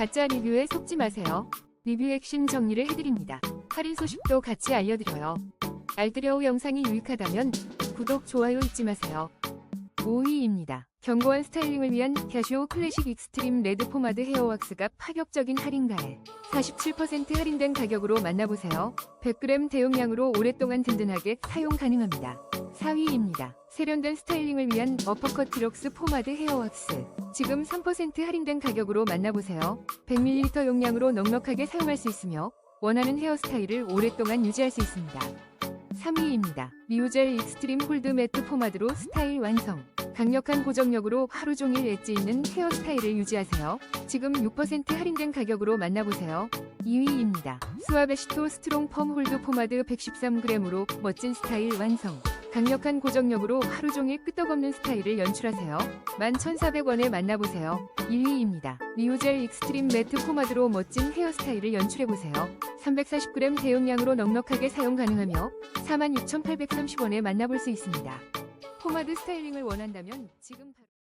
가짜 리뷰에 속지 마세요. 리뷰 핵심 정리를 해드립니다. 할인 소식도 같이 알려드려요. 알뜰여우 영상이 유익하다면 구독, 좋아요 잊지 마세요. 5위입니다. 견고한 스타일링을 위한 캐시오 클래식 익스트림 레드 포마드 헤어 왁스가 파격적인 할인가에 47% 할인된 가격으로 만나보세요. 100g 대용량으로 오랫동안 든든하게 사용 가능합니다. 4위입니다. 세련된 스타일링을 위한 어퍼컷 디럭스 포마드 헤어 왁스. 지금 3% 할인된 가격으로 만나보세요. 100ml 용량으로 넉넉하게 사용할 수 있으며 원하는 헤어스타일을 오랫동안 유지할 수 있습니다. 3위입니다. 리오젤 익스트림 홀드 매트 포마드로 스타일 완성. 강력한 고정력으로 하루 종일 엣지 있는 헤어스타일을 유지하세요. 지금 6% 할인된 가격으로 만나보세요. 2위입니다. 스와베시토 스트롱 펌 홀드 포마드 113g으로 멋진 스타일 완성. 강력한 고정력으로 하루 종일 끄떡없는 스타일을 연출하세요. 11,400원에 만나보세요. 1위입니다. 리오젤 익스트림 매트 포마드로 멋진 헤어스타일을 연출해보세요. 340g 대용량으로 넉넉하게 사용 가능하며 46,830원에 만나볼 수 있습니다. 포마드 스타일링을 원한다면 지금 바로